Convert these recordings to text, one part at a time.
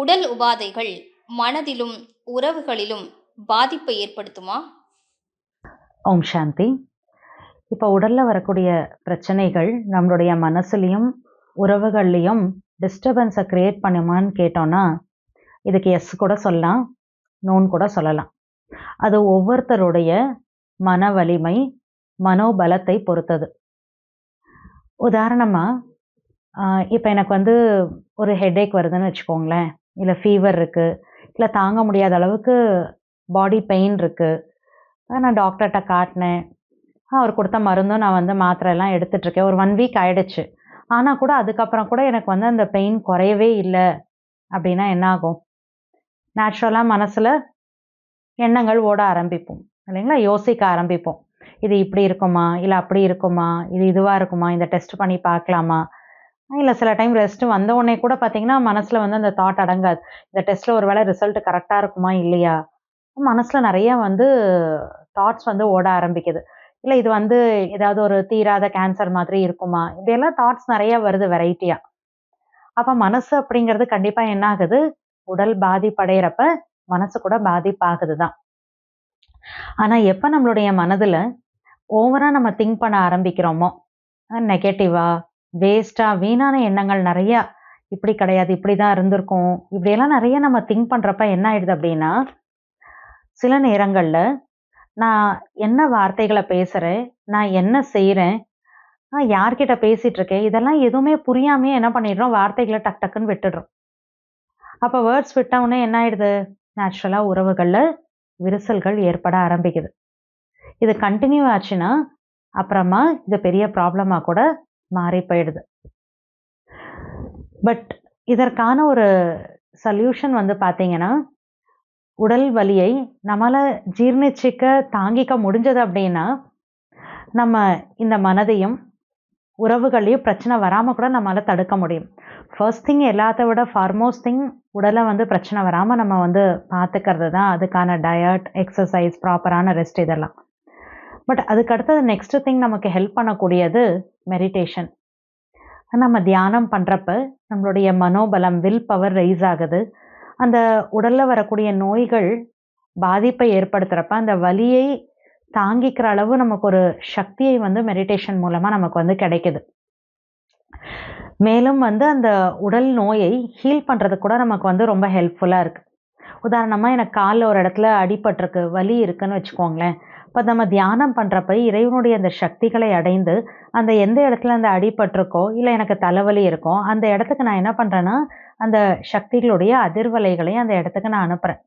உடல் உபாதைகள் மனதிலும் உறவுகளிலும் பாதிப்பை ஏற்படுத்துமா? ஓம் சாந்தி. இப்போ உடலில் வரக்கூடிய பிரச்சனைகள் நம்மளுடைய மனசுலேயும் உறவுகள்லையும் டிஸ்டர்பன்ஸை க்ரியேட் பண்ணுமான்னு கேட்டோன்னா இதுக்கு எஸ் கூட சொல்லலாம் நோன் கூட சொல்லலாம். அது ஒவ்வொருத்தருடைய மன வலிமை மனோபலத்தை பொறுத்தது. உதாரணமாக இப்போ எனக்கு வந்து ஒரு ஹெட்ஏக் வருதுன்னு வச்சுக்கோங்களேன். இல்லை ஃபீவர் இருக்குது இல்லை தாங்க முடியாத அளவுக்கு பாடி பெயின் இருக்குது நான் டாக்டர்கிட்ட காட்டினேன். அவர் கொடுத்த மருந்தும் நான் வந்து மாத்திரையெல்லாம் எடுத்துகிட்ருக்கேன் எடுத்துட்ருக்கேன் ஒரு ஒன் வீக் ஆகிடுச்சு ஆனால் கூட அதுக்கப்புறம் கூட எனக்கு வந்து அந்த பெயின் குறையவே இல்லை. அப்படின்னா என்ன ஆகும்? நேச்சுரலாக மனசில் எண்ணங்கள் ஓட ஆரம்பிப்போம். இல்லைங்களா? யோசிக்க ஆரம்பிப்போம். இது இப்படி இருக்குமா? இல்லை அப்படி இருக்குமா? இது இதுவாக இருக்குமா? இந்த டெஸ்ட் பண்ணி பார்க்கலாமா? இல்லை சில டைம் ரெஸ்ட்டு வந்த உடனே கூட பார்த்தீங்கன்னா மனசில் வந்து அந்த தாட் அடங்காது. இந்த டெஸ்ட்டில் ஒரு வேளை ரிசல்ட் கரெக்டாக இருக்குமா இல்லையா? மனசில் நிறைய வந்து தாட்ஸ் வந்து ஓட ஆரம்பிக்குது. இல்லை இது வந்து ஏதாவது ஒரு தீராத கேன்சர் மாதிரி இருக்குமா? இதெல்லாம் தாட்ஸ் நிறைய வருது வெரைட்டியாக அப்போ மனசு அப்படிங்கிறது கண்டிப்பாக என்ன ஆகுது? உடல் பாதிப்படைகிறப்ப மனசு கூட பாதிப்பாகுது தான். ஆனால் எப்போ நம்மளுடைய மனதில் ஓவராக நம்ம திங்க் பண்ண ஆரம்பிக்கிறோமோ? நெகட்டிவாக வேஸ்ட்டாக வீணான எண்ணங்கள் நிறையா இப்படி கிடையாது இப்படி தான் இருந்திருக்கும். இப்படியெல்லாம் நிறைய நம்ம திங்க் பண்ணுறப்ப என்ன ஆயிடுது அப்படின்னா சில நேரங்களில் நான் என்ன வார்த்தைகளை பேசுகிறேன் நான் என்ன செய்கிறேன் நான் யார்கிட்ட பேசிகிட்டு இருக்கேன் இதெல்லாம் எதுவுமே புரியாமே என்ன பண்ணிடுறோம் வார்த்தைகளை டக் டக்குன்னு விட்டுடுறோம். அப்போ வேர்ட்ஸ் விட்டவுடனே என்ன ஆயிடுது? நேச்சுரலாக உறவுகளில் விரிசல்கள் ஏற்பட ஆரம்பிக்குது. இது கண்டினியூ ஆச்சுன்னா அப்புறமா இது பெரிய ப்ராப்ளமாக கூட மாறி போயிடுது. பட் இதற்கான ஒரு சல்யூஷன் வந்து பார்த்தீங்கன்னா உடல் வலியை நம்மளால் ஜீர்ணிச்சிக்க தாங்கிக்க முடிஞ்சது அப்படின்னா நம்ம இந்த மனதையும் உறவுகளையும் பிரச்சனை வராமல் கூட நம்மளால் தடுக்க முடியும். ஃபர்ஸ்ட் திங் எல்லாத்த விட ஃபார்மோஸ்ட் திங் உடலை வந்து பிரச்சனை வராமல் நம்ம வந்து பார்த்துக்கிறது தான் அதுக்கான டயட் எக்ஸசைஸ் ப்ராப்பரான ரெஸ்ட் இதெல்லாம். பட் அதுக்கு அடுத்தது நெக்ஸ்ட் திங் நமக்கு ஹெல்ப் பண்ணக்கூடியது மெடிடேஷன் நம்ம தியானம் பண்ணுறப்ப நம்மளுடைய மனோபலம் வில் பவர் ரைஸ் ஆகுது. அந்த உடலில் வரக்கூடிய நோய்கள் பாதிப்பை ஏற்படுத்துகிறப்ப அந்த வலியை தாங்கிக்கிற அளவு நமக்கு ஒரு சக்தியை வந்து மெடிடேஷன் மூலமாக நமக்கு வந்து கிடைக்குது. மேலும் வந்து அந்த உடல் நோயை ஹீல் பண்ணுறதுக்கு கூட நமக்கு வந்து ரொம்ப ஹெல்ப்ஃபுல்லாக இருக்குது உதாரணமாக எனக்கு காலில் ஒரு இடத்துல அடிபட்டிருக்கு வலி இருக்குன்னு வச்சுக்கோங்களேன். இப்போ நம்ம தியானம் பண்ணுறப்ப இறைவனுடைய அந்த சக்திகளை அடைந்து அந்த எந்த இடத்துல அந்த அடிபட்டிருக்கோ இல்லை எனக்கு தலைவலி இருக்கோ அந்த இடத்துக்கு நான் என்ன பண்ணுறேன்னா அந்த சக்திகளுடைய அதிர்வலைகளையும் அந்த இடத்துக்கு நான் அனுப்புகிறேன்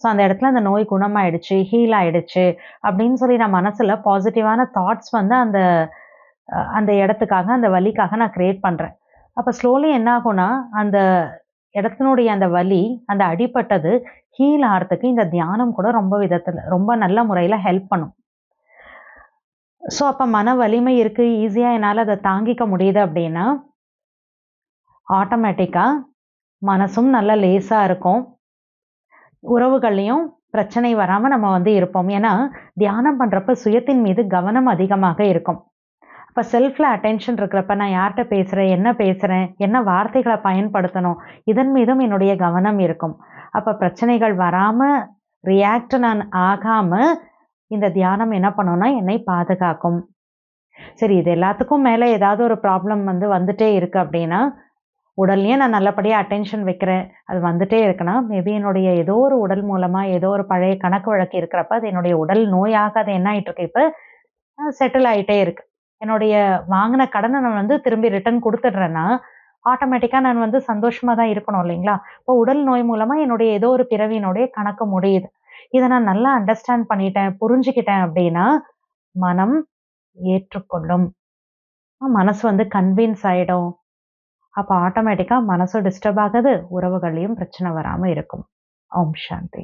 ஸோ அந்த இடத்துல அந்த நோய் குணமாயிடுச்சு ஹீல் ஆயிடுச்சு அப்படின்னு சொல்லி நான் மனசில் பாசிட்டிவான தாட்ஸ் வந்து அந்த அந்த இடத்துக்காக அந்த வலிக்காக நான் க்ரியேட் பண்ணுறேன் அப்போ ஸ்லோலி என்ன ஆகும்னா அந்த இடத்தினுடைய அந்த வலி அந்த அடிப்பட்டது ஹீல் ஆகிறதுக்கு இந்த தியானம் கூட ரொம்ப விதத்தில் ரொம்ப நல்ல முறையில் ஹெல்ப் பண்ணும். ஸோ அப்போ மன வலிமை இருக்குது ஈஸியாக என்னால் அதை தாங்கிக்க முடியுது அப்படின்னா ஆட்டோமேட்டிக்காக மனசும் நல்ல லேசாக இருக்கும். உறவுகள்லையும் பிரச்சனை வராமல் நம்ம வந்து இருப்போம். ஏன்னா தியானம் பண்ணுறப்ப சுயத்தின் மீது கவனம் அதிகமாக இருக்கும். அப்போ செல்ஃபில் அட்டென்ஷன் இருக்கிறப்ப நான் யார்கிட்ட பேசுகிறேன் என்ன பேசுகிறேன் என்ன வார்த்தைகளை பயன்படுத்தணும் இதன் மீதும் என்னுடைய கவனம் இருக்கும். அப்போ பிரச்சனைகள் வராமல் ரியாக்ட் நான் ஆகாமல் இந்த தியானம் என்ன பண்ணணும்னா என்னை பாதுகாக்கும். சரி இது எல்லாத்துக்கும் மேலே ஏதாவது ஒரு ப்ராப்ளம் வந்து வந்துட்டே இருக்கு அப்படின்னா உடல்லையே நான் நல்லபடியாக அட்டென்ஷன் வைக்கிறேன். அது வந்துட்டே இருக்குன்னா மேபி என்னுடைய ஏதோ ஒரு உடல் மூலமாக ஏதோ ஒரு பழைய கணக்கு வழக்கு இருக்கிறப்ப அது என்னுடைய உடல் நோயாக அது என்ன ஆகிட்டு இருக்கு? இப்போ செட்டில் ஆகிட்டே இருக்கு. என்னுடைய வாங்கின கடனை நான் வந்து திரும்பி ரிட்டர்ன் கொடுத்துட்றேன்னா ஆட்டோமேட்டிக்காக நான் வந்து சந்தோஷமாக தான் இருக்கணும் இல்லைங்களா? இப்போ உடல் நோய் மூலமாக என்னுடைய ஏதோ ஒரு பிறவியினுடைய கணக்கு முடியுது. இதை நான் நல்லா அண்டர்ஸ்டாண்ட் பண்ணிட்டேன் புரிஞ்சுக்கிட்டேன் அப்படின்னா மனம் ஏற்றுக்கொள்ளும். மனசு வந்து கன்வின்ஸ் ஆகிடும் அப்போ ஆட்டோமேட்டிக்காக மனசு டிஸ்டர்ப் ஆகுது உறவுகள்லையும் பிரச்சனை வராமல் இருக்கும். ஓம் சாந்தி.